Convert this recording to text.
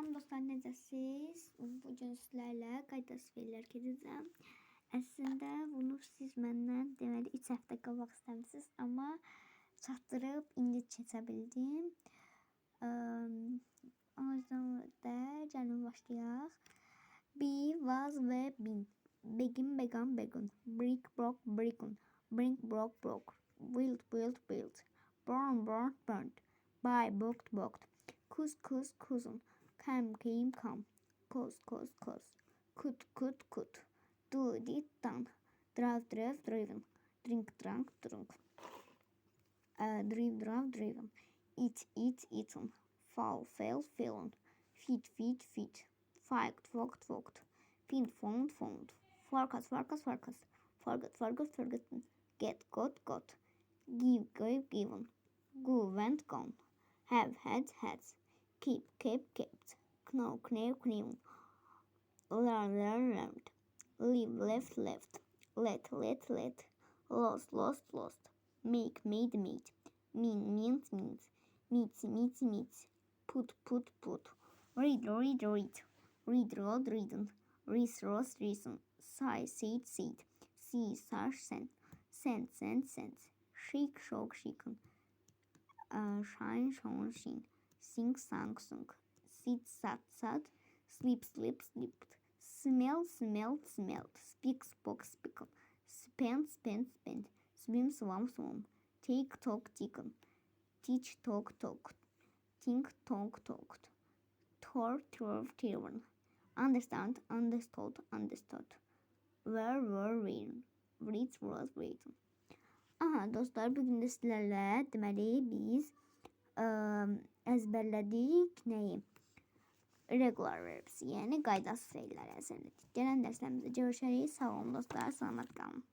Salam dostlar, necəsiz? Bugün sizlərlə qaydası verirlər gedəcəm. Əslində bunu siz məndən deməli 3 həftə qabaq istəmisiniz, amma çatdırıb indi keçə bildim. O yüzden də gəlin başlayaq. Be, was ve bin. Begin, began, begun. Brick, broke, brickun. Brink, broke, broke. Build, build, build. Burn, burned, burned. Buy, booked, booked. Kuz, kuz, kuzun. Come, came, come. Koz, koz, koz. Kut, kut, kut. Do, did, done. Drive, drove, driven. Drink, drunk, drunk. Uh, drive, drove, driven. Eat, eat, eaten. Fall, fell, fallen. Feed, feed, feed. Faked, faked, faked. Find, found, found. Forecast, forecast, forecast. Forget, forgot, forgotten. Get, got, got. Give, gave, given. Go, went, gone. Have, had, had. Keep, kept, kept. Know, knew, knew. Learn, learn, learned. Live, left, left. Let, let, let. Lost, lost, lost. Make, made, made. Mean, meant, means. Meet, meet, meet. Put, put, put. Read, read, read. Read, road, reading. Reese, rose, reason. Sigh, said, said. See, sash, sent. Sent, sent, sent. Shake, shock, shaken. Uh, shine, shone, sheen. Sing, sang, sung. Sit, sat, sat. Sleep, sleep, slept. Smell, smelled, smelled. Speak, spoke, speaken. Spend, spent, spent. Swim, swam, swam. Take, talk, taken. Teach, talk, talked. Think, talk, talked. Tour, twelve, tavern. Understand, understood, understood. Where, were, written. Read, was, written. Aha dostlar bugün de sizlerle deməli biz ezberledik neyi? Regular verbs yani gaydasız fiiller ezberledik. Gelen derslerimizde görüşürüz. Sağ olun dostlar. Selamat kalın.